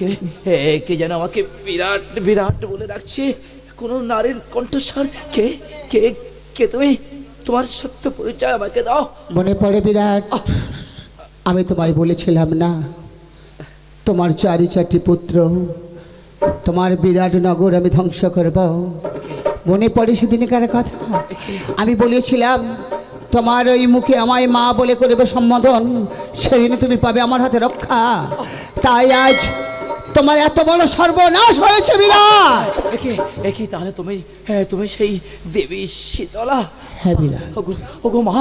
কে কে যেন আমাকে বিরাট বিরাট বলে ডাকছে? কোনো নারীর কণ্ঠস্বর? কে কে কে তুমি? তোমার সত্য পরিচয় আমাকে দাও। মনে পড়ে বিরাট? আমি তোমায় বলেছিলাম না। তোমার চারি চারটি পুত্র তোমার বিরাট নগর আমি ধ্বংস করব। মনে পড়ে সেদিনকার কথা? আমি বলেছিলাম তোমার ওই মুখে আমায় মা বলে করবে সম্বোধন সেদিন তুমি পাবে আমার হাতে রক্ষা। তাই আজ তোমার এত বড় সর্বনাশ হয়েছে বিরাট। একে একে তাহলে তুমি হ্যাঁ তুমি সেই দেবী শীতলা? হ্যাঁ বিরাট। ওগো মা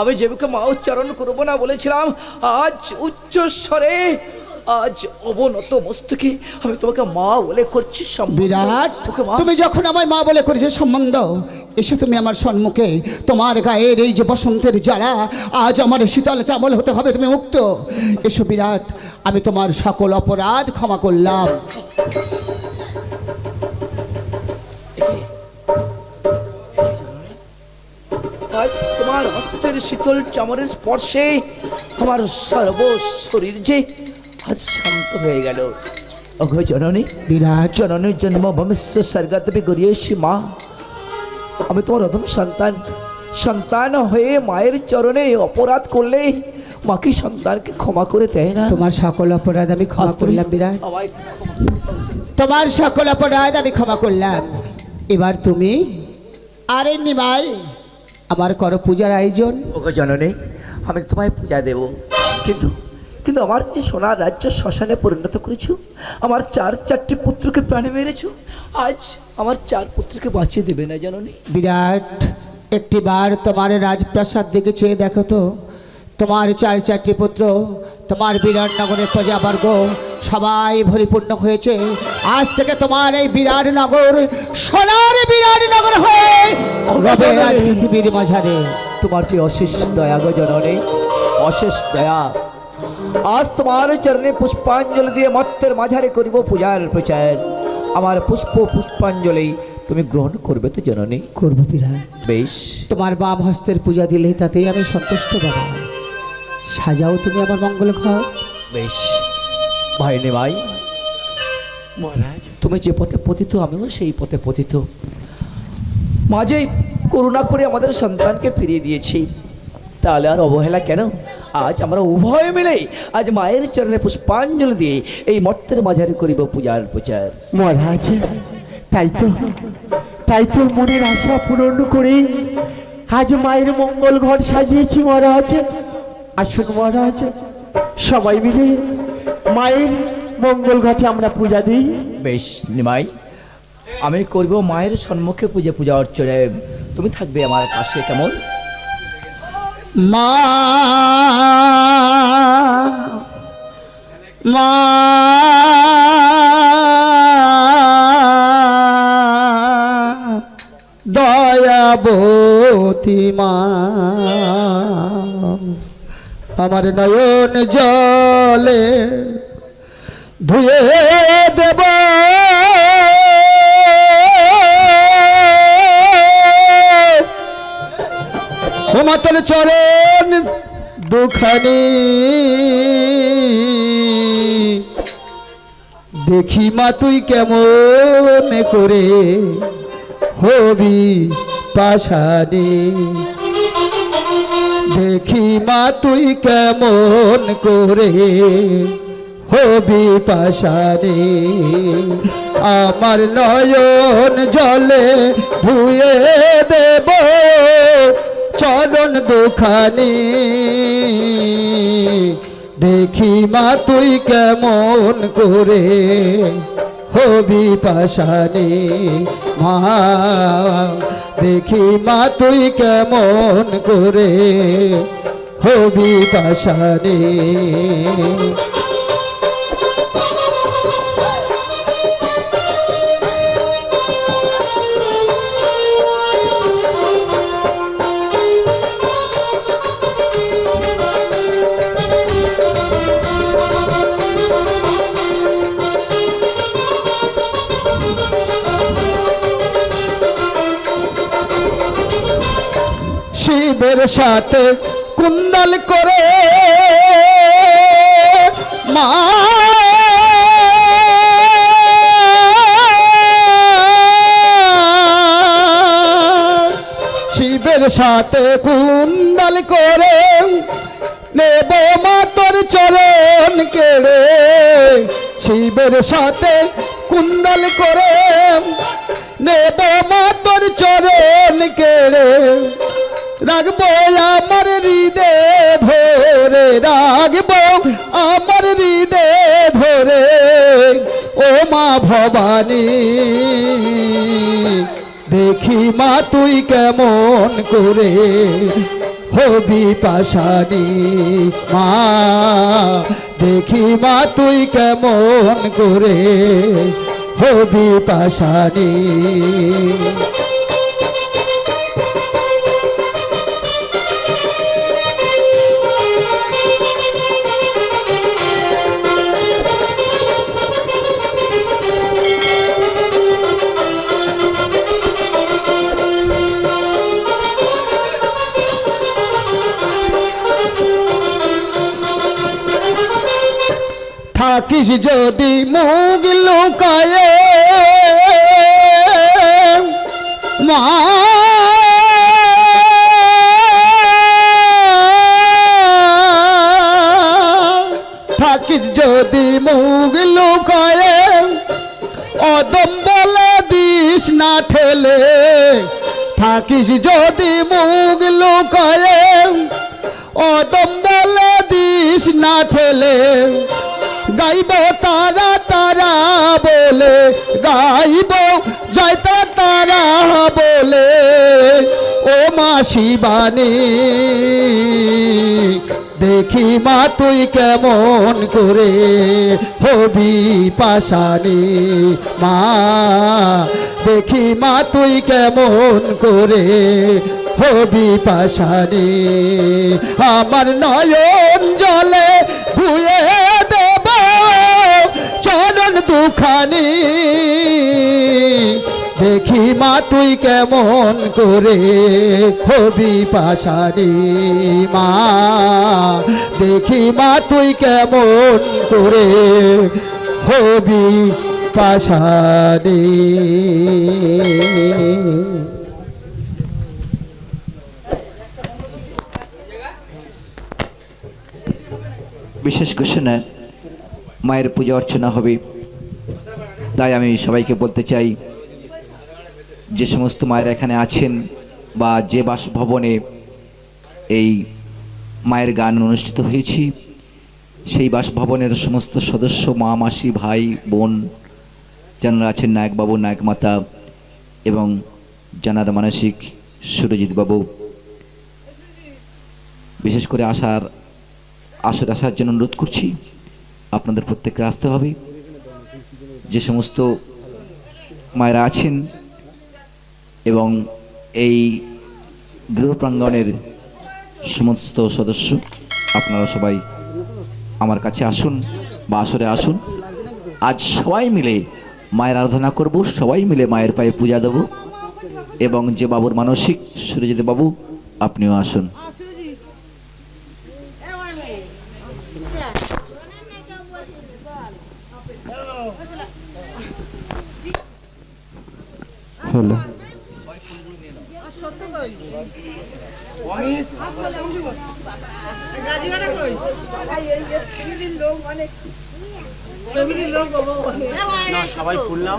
আমি যেবিকে মা উচ্চারণ করব না বলেছিলাম আজ উচ্চ স্বরে আজ অবনত মস্তকে আমি তোমাকে মা বলে করছি। বিরাট মা। তুমি যখন আমায় মা বলে করেছ সম্বন্ধ এসে তুমি আমার সম্মুখে। তোমার গায়ের এই যে বসন্তের জ্বালা আজ আমার শীতল চামল হতে হবে তুমি মুক্ত। এসো বিরাট আমি তোমার সকল অপরাধ ক্ষমা করলাম। তোমার হস্তের শীতল চামরের স্পর্শে আমার সর্ব শরীর যে আজ শান্ত হয়ে গেল। অঘ জননী বিরাট। জননীর জন্ম ভবিষ্য স্বর্গাতপি গরিয়েছি মা। আমি তোমার অধম সন্তান। সন্তান হয়ে মায়ের চরণে অপরাধ করলে মা কি সন্তানকে ক্ষমা করে দেয় না। তোমার সকল অপরাধ আমি ক্ষমা করলাম বিরাট। তোমার সকল অপরাধ আমি ক্ষমা করলাম। এবার তুমি আরে নিমাই আমার করো পূজার আয়োজন। ওগো জননে আমি তোমায় পূজা দেব। কিন্তু কিন্তু আমার যে সোনার রাজ্য শ্মশানে পরিণত করেছ আমার চার চারটি পুত্রকে প্রাণে মেরেছো আজ আমার চার পুত্রকে বাঁচিয়ে দেবে না জননী। বিরাট একটি বার তোমার রাজপ্রাসাদ দিকে চেয়ে দেখো তো। তোমার চার চারটি পুত্র তোমার বিরাট নগরের প্রজাবর্গ সবাই পরিপূর্ণ হয়েছে। আজ থেকে তোমার এই বিরাট নগর সোনার বিরাট নগর হয়ে আজ পৃথিবীর মাঝারে। তোমার যে অশেষ দয়া গো জননী অশেষ দয়া। আজ তোমার চরণে পুষ্পাঞ্জলি দিয়ে মর্তের মাঝারে করিব পূজার প্রচার। আমার পুষ্প পুষ্পাঞ্জলি তুমি গ্রহণ করবে তো জননী? করব বিরাট। বেশ। তোমার বাম হস্তের পূজা দিলে তাতেই আমি সন্তুষ্ট বাবা। সাজাও তুমি আমার মঙ্গল ঘর। বেশ ভাই নে ভাই। মহারাজ। তুমি যে পথে পতিত আমিও সেই পথে পতিত। মাঝে করুণা করে আমাদের সন্তানকে ফিরিয়ে দিয়েছি। তাহলে আর অবহেলা কেন? আজ আমরা উভয় মিলে আজ মায়ের চরণে পুষ্পাঞ্জলি দিয়ে এই মর্তের মাঝারে করিব পূজার প্রচার। মহারাজ তাই তো তাই তো মনের আশা পূরণ করে আজ মায়ের মঙ্গল ঘর সাজিয়েছি মহারাজ। আসুন মহারাজ সবাই মিলে মায়ের মঙ্গল ঘটে আমরা পূজা দিই। বেশ নিমাই আমি করব মায়ের সম্মুখে পূজা পূজা অর্চনে তুমি থাকবে আমার পাশে কেমন? মা মা দয়াবতী মা। আমার নয়ন জলে ধুয়ে দেব। তোমাতল চরণ দুখানি দেখি মা, তুই কেমন করে হবি পাশানি। দেখি মা, তুই কেমন করে হবি পাশানি আমার নয়ন জলে ধুয়ে দেব, চরণ দুখানি। দেখি মা, তুই কেমন করে হবি পাশানে। মা দেখি মা তুই কেমন করে হবি পাশানি। সাপের সাথে কুন্দল করে মা শিবের সাথে কুন্দল করে নেব মা তোর চরণ কেড়ে। শিবের সাথে কুন্দল করে নেব মা তোর চরণ কেড়ে। রাখব আমার হৃদে ধরে রাখব আমার হৃদে ধরে ও মা ভবানী, দেখি মা তুই কেমন করে। হবি পাশানি মা, দেখি মা তুই কেমন করে। হবি পাশানি থাকিস যদি মুগ লুকায়ে। মা থাকিস যদি মুগ লুকায়ে। অদম বলে দিস না ঠেলে। থাকিস যদি মুগ লুকায়ে। অদম বলে দিস না ঠেলে। গাইব তারা তারা বলে, গাইব জয় তারা তারা বলে, ও মা শিবানী, দেখি মা তুই কেমন করে, হবি পাশানি মা, দেখি মা তুই কেমন করে, হবি পাশানি। আমার নয়ন জলে ধুয়ে চরণ দুখানি। দেখি মা, তুই কেমন করে হবি পাশানি মা। দেখি মা, তুই কেমন করে হবি পাশানি। বিশেষ ঘোষণা মায়ের পূজা অর্চনা হবে। তাই আমি সবাইকে বলতে চাই, যে সমস্ত মায়েরা এখানে আছেন বা যে বাসভবনে এই মায়ের গান অনুষ্ঠিত হয়েছি, সেই বাসভবনের সমস্ত সদস্য মা, মাসি, ভাই, বোন, যারা আছেন নায়কবাবু নায়ক মাতা এবং জানার মানসিক সুরজিৎ বাবু বিশেষ করে আসার আসর আসার জন্য অনুরোধ করছি, আপনাদের প্রত্যেককে আসতে হবে। যে সমস্ত মায়েরা আছেন এবং এই গৃহ প্রাঙ্গণের সমস্ত সদস্য, আপনারা সবাই আমার কাছে আসুন বা আসরে আসুন। আজ সবাই মিলে মায়ের আরাধনা করব, সবাই মিলে মায়ের পায়ে পূজা দেব এবং যে বাবুর মানসিক সুরজিৎ বাবু, আপনিও আসুন। হলো সবাই ফুললাম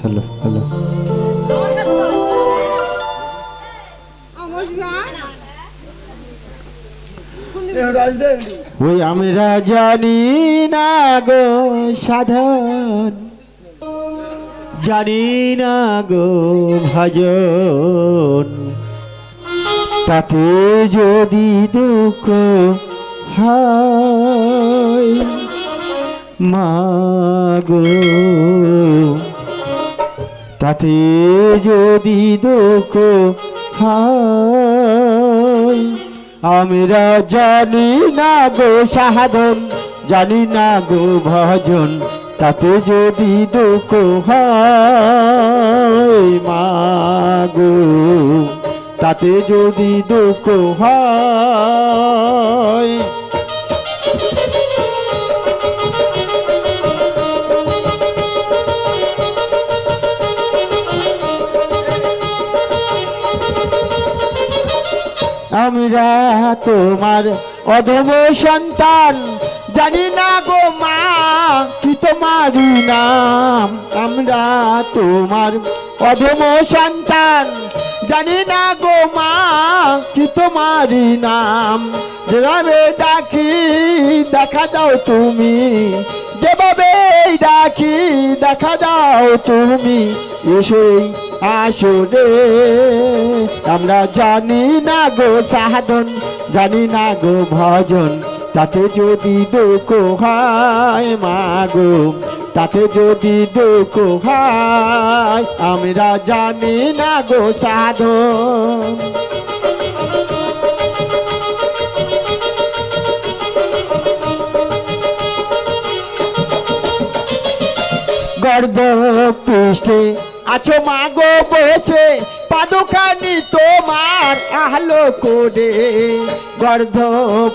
হ্যালো হ্যালো। ওই আমরা জানি না গো সাধন, জানি না গো ভজন। তাতে যদি দুঃখ হয় মাগো তাতে যদি দুঃখ হয়, আমরা জানি না গো সাধন, জানি না গো ভজন, তাতে যদি দুঃখ হয় মাগো তাতে যদি দুঃখ হয় আমরা তোমার অধম সন্তান। জানি না গো মা, কি তোমারই নাম? আমরা তোমার অধম সন্তান। জানি না গো মা, কি তোমারই নাম? যেভাবে ডাকি, দেখা দাও তুমি। যেভাবে ডাকি, দেখা দাও তুমি। এসেই আসো রে আমরা জানি না গো সাধন, জানি না গো ভজন। তাতে যদি দুঃখ হয় মাগো তাতে যদি দুঃখ হয়, আমরা জানি না গো সাধন। গর্ব পৃষ্ঠে আছো মাগো বসে, পাদুকানি তোমার আহলো করে। গর্ধ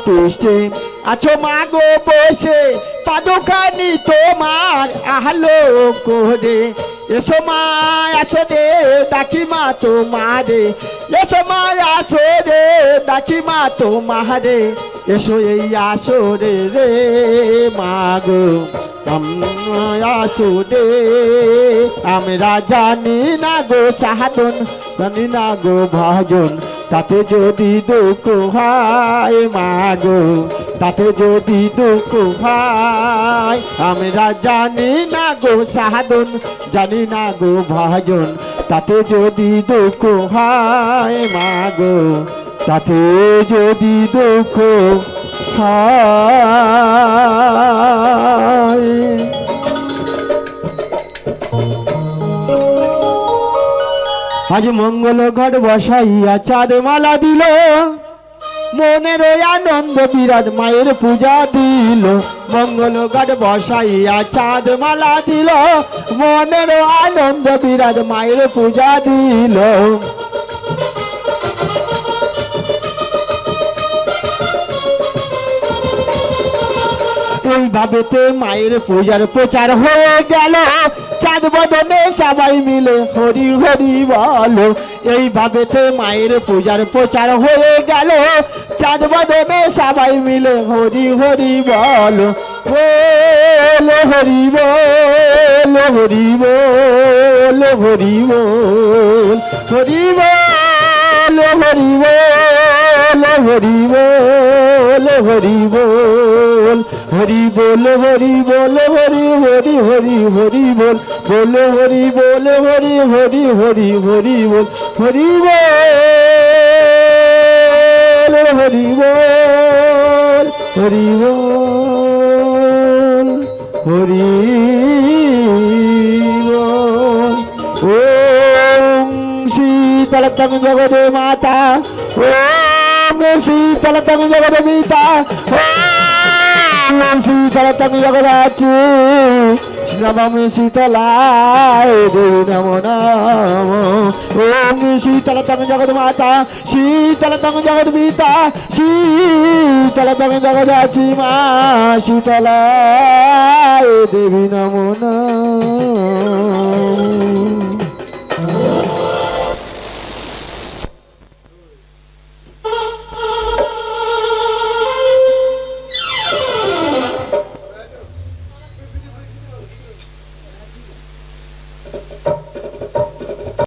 পৃষ্ঠে আছো মাগো বসে, পাদুকানি তোমার আহলো করে। এসো মা আসো রে, ডাকি মা তোমারে। এসো মা আসো রে, ডাকি মা তোমারে। এসো এই আসো রে মাগো। আসো রে। আমরা জানি না গো সাধন জানি না গো ভজন। তাতে যদি দুঃখ হয় মাগো, তাতে যদি দুঃখ হয়। আমরা জানি না গো সাধন জানি না গো ভজন। তাতে যদি দুঃখ হয় মাগো। তাতে যদি দুঃখ আজ মঙ্গল ঘট বসাইয়া চাঁদ মালা দিল। মনের আনন্দ বিরাট মায়ের পূজা দিল। মঙ্গল ঘট বসাইয়া চাঁদ মালা দিল। মনের আনন্দ বিরাট মায়ের পূজা দিল। এইভাবেতে মায়ের পূজার প্রচার হয়ে গেল। চাঁদ বদনে সবাই মিলে হরি হরি বলো। এইভাবেতে মায়ের পূজার প্রচার হয়ে গেল। চাঁদ বদনে সবাই মিলে হরি হরি বলো। বলো হরি বল হরি বল হরি বল। হরি বল হরি বল হরি বল হরি বল। হরি বল হরি বল, হরি হরি হরি হরি বল বল, হরি বল, হরি হরি হরি হরি বল হরি বল হরি বল হরি বল, হরি ওম শীতলতম জগদে মাতা, ওম শীতলতম জগদে মিতা ওম শীতলতম জগদাচি নবম শীতলায় দেবী নমো নম। ওম শীতলতম জগৎ মাতা শীতলতম জগৎ পিতা শীতলতম জগদাচি মা। শীতলায় দেবী নমো নম।